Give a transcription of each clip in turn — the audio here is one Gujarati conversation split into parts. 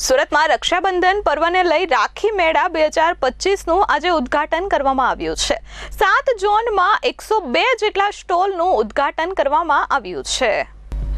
સુરતમાં રક્ષાબંધન પર્વને લઈ રાખી મેળા બે હજાર પચીસનું આજે ઉદ્ઘાટન કરવામાં આવ્યું છે. સાત ઝોનમાં એકસો બે જેટલા સ્ટોલનું ઉદ્ઘાટન કરવામાં આવ્યું છે.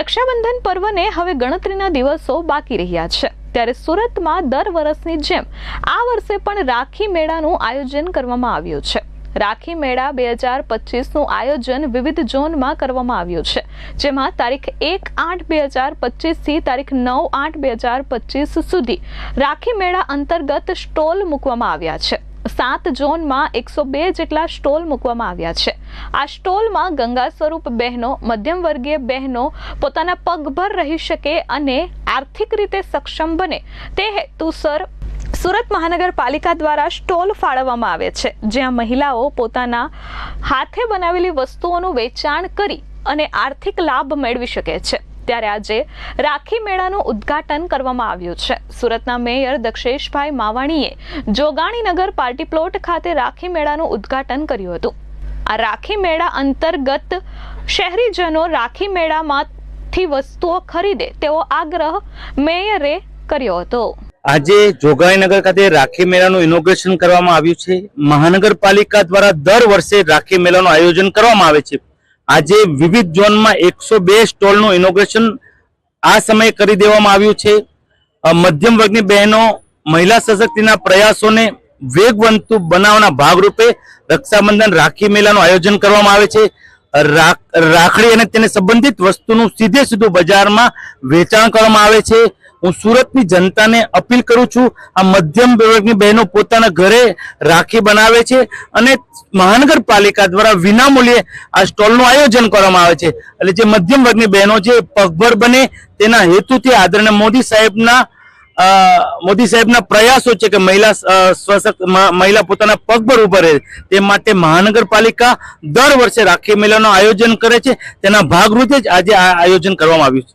રક્ષાબંધન પર્વને હવે ગણતરીના દિવસો બાકી રહ્યા છે. ત્યારે સુરતમાં દર વર્ષની જેમ આ વર્ષે પણ રાખી મેળાનું આયોજન કરવામાં આવ્યું છે. રાખી મેળા બે હજાર પચીસનું આયોજન વિવિધ ઝોનમાં કરવામાં આવ્યું છે. જેમાં તારીખ એક આઠ બે હજાર પચીસથી તારીખ નવ આઠ બે હજાર પચીસ સુધી રાખી મેળા અંતર્ગત સ્ટોલ મૂકવામાં આવ્યા છે. સાત ઝોનમાં એકસો બે જેટલા સ્ટોલ મૂકવામાં આવ્યા છે. આ સ્ટોલમાં ગંગા સ્વરૂપ બહેનો, મધ્યમ વર્ગીય બહેનો પોતાના પગભર રહી શકે અને આર્થિક રીતે સક્ષમ બને. તે હેતુસર સુરત મહાનગરપાલિકા દ્વારા સ્ટોલ ફાળવવામાં આવે છે, જ્યાં મહિલાઓ પોતાના હાથે બનાવેલી વસ્તુઓનું વેચાણ કરી અને આર્થિક લાભ મેળવી શકે છે. ત્યારે આજે રાખી મેળાનું ઉદ્ઘાટન કરવામાં આવ્યું છે. સુરતના મેયર દક્ષેશભાઈ માવાણીએ જોગાણીનગર પાર્ટી પ્લોટ ખાતે રાખી મેળાનું ઉદ્ઘાટન કર્યું હતું. આ રાખી મેળા અંતર્ગત શહેરીજનો રાખી મેળામાંથી વસ્તુઓ ખરીદે તેવો આગ્રહ મેયરે કર્યો હતો. આજે જોગાઈનગર ખાતે રાખી મેળાનું ઇનોગ્રેશન કરવામાં આવ્યું છે. મહાનગરપાલિકા દ્વારા દર વર્ષે રાખી મેળાનું આયોજન કરવામાં આવે છે. આજે વિવિધ ઝોનમાં એકસો બે સ્ટોલનું ઇનોગ્રેશન આ સમયે કરી દેવામાં આવ્યું છે. મધ્યમ વર્ગની બહેનો, મહિલા સશક્તિના પ્રયાસોને વેગવંતુ બનાવવાના ભાગરૂપે રક્ષાબંધન રાખી મેળાનું આયોજન કરવામાં આવે છે. રાખ- રાખડી અને તેને સંબંધિત વસ્તુનું સીધે સીધું બજારમાં વેચાણ કરવામાં આવે છે. હું સુરતની જનતાને અપીલ કરું છું, આ મધ્યમ વર્ગની બહેનો પોતાના ઘરે રાખી બનાવે છે અને મહાનગરપાલિકા દ્વારા વિનામૂલ્યે આ સ્ટોલનું આયોજન કરવામાં આવે છે. એટલે જે મધ્યમ વર્ગની બહેનો છે પગભર બને તેના હેતુથી આદરણીય મોદી સાહેબના મોદી સાહેબના પ્રયાસો છે કે મહિલા સ્વસક મહિલા પોતાના પગભર ઊભા રહે. તે માટે મહાનગરપાલિકા દર વર્ષે રાખી મેળાનું આયોજન કરે છે. તેના ભાગરૂપે જ આજે આ આયોજન કરવામાં આવ્યું છે.